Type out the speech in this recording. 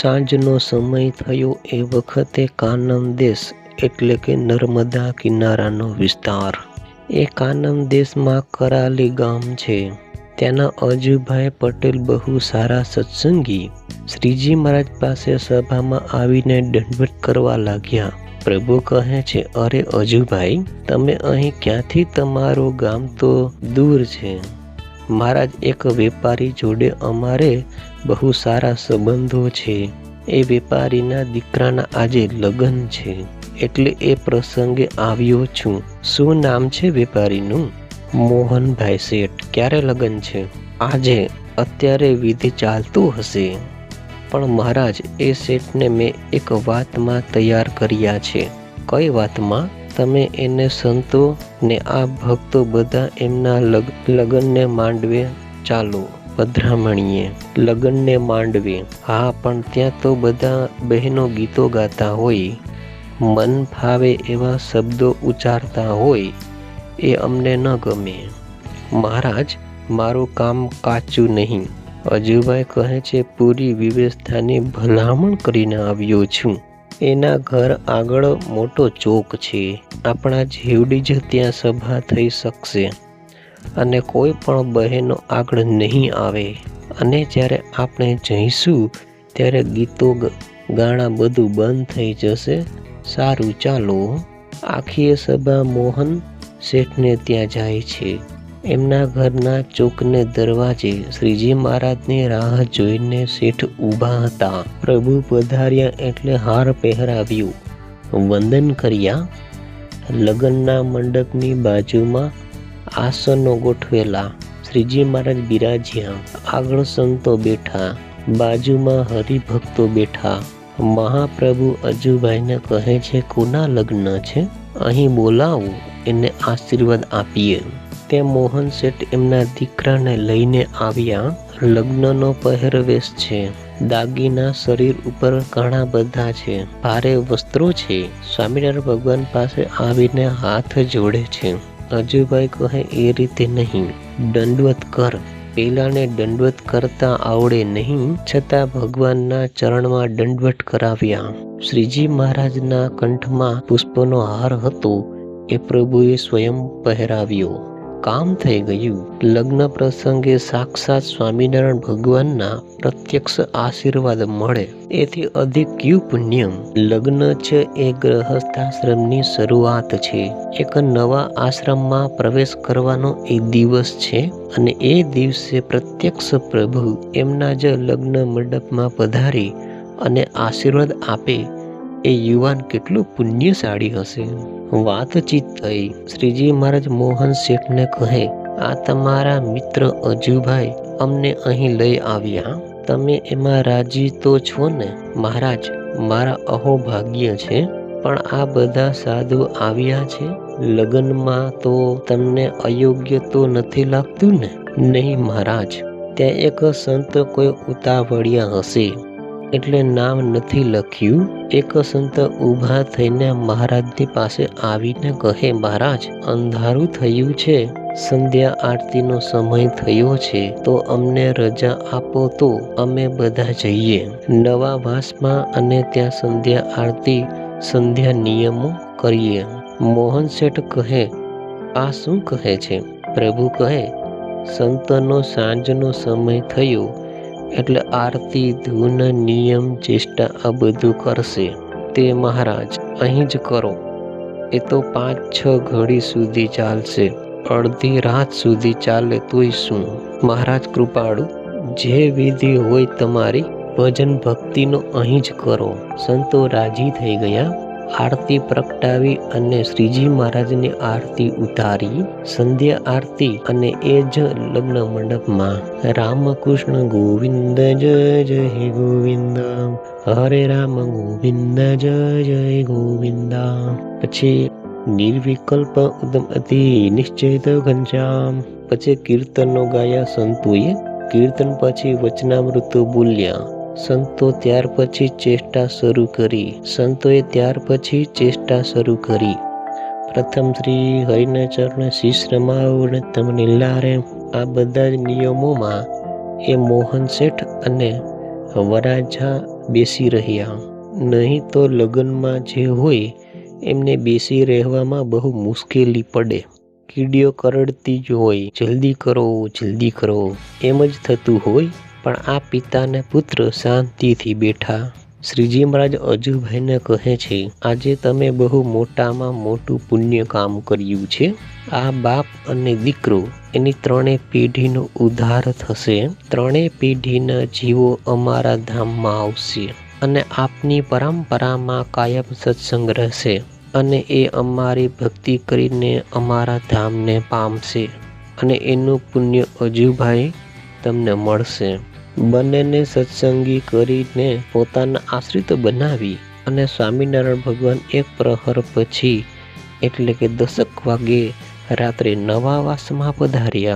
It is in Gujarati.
સાંજનો સમય થયો એ વખતે કાનમ દેશ એટલે કે નર્મદા કિનારાનો વિસ્તાર. એ કાનમ દેશમાં કરાલી ગામ છે. ત્યાંના અજુભાઈ પટેલ બહુ સારા સત્સંગી. શ્રીજી મહારાજ પાસે સભામાં આવીને દંડવટ કરવા લાગ્યા. પ્રભુ કહે છે, અરે અજુભાઈ તમે અહીં ક્યાંથી તમારું ગામ તો દૂર છે? મહારાજ એક વેપારી જોડે અમારે બહુ સારા સંબંધો છે. એ વેપારીના દીકરાના આજે લગ્ન છે. એટલે એ પ્રસંગે આવ્યો છું. શું નામ છે વેપારીનું? મોહનભાઈ શેઠ, ક્યારે લગ્ન છે? આજે? અત્યારે વિધિ ચાલતું હશે. પણ મહારાજ, એ શેઠને મેં એક વાતમાં તૈયાર કર્યા છે. કઈ વાતમાં? તમે એને સંતો ને આ ભક્તો બધા એમના લગ્નને માંડવે ચાલો. પધરામણીએ લગ્નને માંડવે. હા, પણ ત્યાં તો બધા બહેનો ગીતો ગાતા હોય. મન ફાવે એવા શબ્દો ઉચ્ચારતા હોય. એ અમને ન ગમે. મહારાજ, મારું કામ કાચું નહીં. અજુભાઈ કહે છે, પૂરી વિવેસ્થાની ભલામણ કરીને આવ્યો છું. એના ઘર આગળ મોટો ચોક છે. આપણા જેવડી જ ત્યાં સભા થઈ શકશે. અને કોઈ પણ બહેનો આગળ નહીં આવે. અને જ્યારે આપણે જઈશું, ત્યારે ગીતો ગાણા બધું બંધ થઈ જશે. સારું, ચાલો. આખી સભા મોહન શેઠને ત્યાં જાય છે. એમના ઘરના ચોકને દરવાજે શ્રીજી મહારાજની રાહ જોઈને શેઠ ઊભા હતા. પ્રભુ પધાર્યા એટલે હાર પહેરાવ્યું. વંદન કર્યા. લગ્નના મંડપની બાજુમાં આસનો ગોઠવેલા શ્રીજી મહારાજ બિરાજ્યા. આગળ સંતો બેઠા. બાજુમાં હરિભક્તો બેઠા. મહાપ્રભુ અજુભાઈને કહે છે, કોના લગ્ન છે? અહીં બોલાવું, એને આશીર્વાદ આપીએ. તે મોહન શેઠ એમના દીકરાને લઈને આવ્યા. લગ્નનો પહેરવેશ છે. દાગીના શરીર ઉપર ઘણા બધા છે. ભારે વસ્ત્રો છે. સ્વામિનારાયણ ભગવાન પાસે આવીને હાથ જોડે છે. અજુભાઈ કહે, એ રીતે નહીં. દંડવત કર. પેલાને દંડવત કરતા આવડે નહીં, છતાં ભગવાનના ચરણમાં દંડવત કરાવ્યા. શ્રીજી મહારાજના કંઠમાં પુષ્પનો હાર હતો. એ પ્રભુએ સ્વયં પહેરાવ્યો. કામ થઈ ગયું. લગ્ન પ્રસંગે સાક્ષાત સ્વામિનારાયણ ભગવાનના પ્રત્યક્ષ આશીર્વાદ મળે. એથી અધિક ક્યુ પુણ્યમ? લગ્ન છે એ ગ્રહસ્થાશ્રમની શરૂઆત છે. એક નવા આશ્રમમાં પ્રવેશ કરવાનો એ દિવસ છે અને એ દિવસે પ્રત્યક્ષ પ્રભુ એમના જ લગ્ન મંડપમાં પધારી અને આશીર્વાદ આપે. એ યુવાન કેટલું પુણ્યશાળી હશે? વાતચીત થઈ. શ્રીજી મહારાજ મોહન શેઠને કહે, આ તમારા મિત્ર અજુભાઈ અમને અહીં લઈ આવ્યા. તમે એમાં રાજી તો છો ને? મહારાજ, મારા અહોભાગ્ય છે, પણ આ બધા સાધુ આવ્યા છે. લગ્નમાં તો તમને અયોગ્ય તો નથી લાગતું ને? નહીં મહારાજ, ત્યાં એક સંત કોઈ ઉતાવળિયા હશે. એટલે નામ નથી લખ્યું. એક સંત ઊભા થઈને મહારાજની પાસે આવીને કહે, મહારાજ, અંધારું થયું છે. સંધ્યા આરતીનો સમય થયો છે. તો અમને રજા આપો તો અમે બધા જઈએ. નવા વાસમાં અને ત્યાં સંધ્યા આરતી, સંધ્યા નિયમો કરીએ. મોહન શેઠ કહે, આ શું કહે છે? પ્રભુ કહે, સંતનો સાંજનો સમય થયો. એટલે આરતી, ધૂન, નિયમ, ચેષ્ટા આ બધું કરશે. તે મહારાજ, અહીં જ કરો. એ તો પાંચ છ ઘડી સુધી ચાલશે. અડધી રાત સુધી ચાલે તોય શું? મહારાજ કૃપાળુ, જે વિધિ હોય તમારી, ભજન ભક્તિનો અહીં જ કરો. સંતો રાજી થઈ ગયા. આરતી પ્રગટાવી અને શ્રીજી મહારાજની આરતી ઉતારી, સંધ્યા આરતી અને એ જ લગ્ન મંડપમાં. રામકૃષ્ણ ગોવિંદ, જય જય ગોવિંદ. હરે રામ ગોવિંદ, જય જય ગોવિંદ. પછી નિર્વિકલ્પ ઉદમ અતિ નિશ્ચિત ઘનશ્યામ. પછી કીર્તનો ગાયા સંતોએ, કીર્તન પછી વચનામૃત બોલ્યા. સંતો ત્યાર પછી ચેષ્ટા શરૂ કરી. સંતોએ ત્યાર પછી ચેષ્ટા શરૂ કરી. પ્રથમ શ્રી હરિના ચરણ શીશ રમાવને તમને લારે આ બધા જ નિયમોમાં એ મોહન શેઠ અને વરાજા બેસી રહ્યા. નહીં તો લગ્નમાં જે હોય, એમને બેસી રહેવામાં બહુ મુશ્કેલી પડે. કીડીઓ કરડતી જ હોય. જલ્દી કરો જલ્દી કરો. એમ જ થતું હોય. પણ આ પિતાને પુત્ર શાંતિથી બેઠા. શ્રીજી મહારાજ અજુભાઈને કહે છે, આજે તમે બહુ મોટામાં મોટું પુણ્ય કામ કર્યું છે. આ બાપ અને દીકરો, એની ત્રણેય પેઢીનો ઉદ્ધાર થશે. ત્રણેય પેઢીના જીવો અમારા ધામમાં આવશે અને આપની પરંપરામાં કાયમ સત્સંગ રહેશે અને એ અમારી ભક્તિ કરીને અમારા ધામને પામશે અને એનું પુણ્ય અજુભાઈ તમને મળશે. બંનેને સત્સંગી કરીને પોતાના આશ્રિત બનાવી અને સ્વામિનારાયણ ભગવાન એક પ્રહર પછી એટલે કે દશક વાગે રાત્રે નવા વાસમાં પધાર્યા.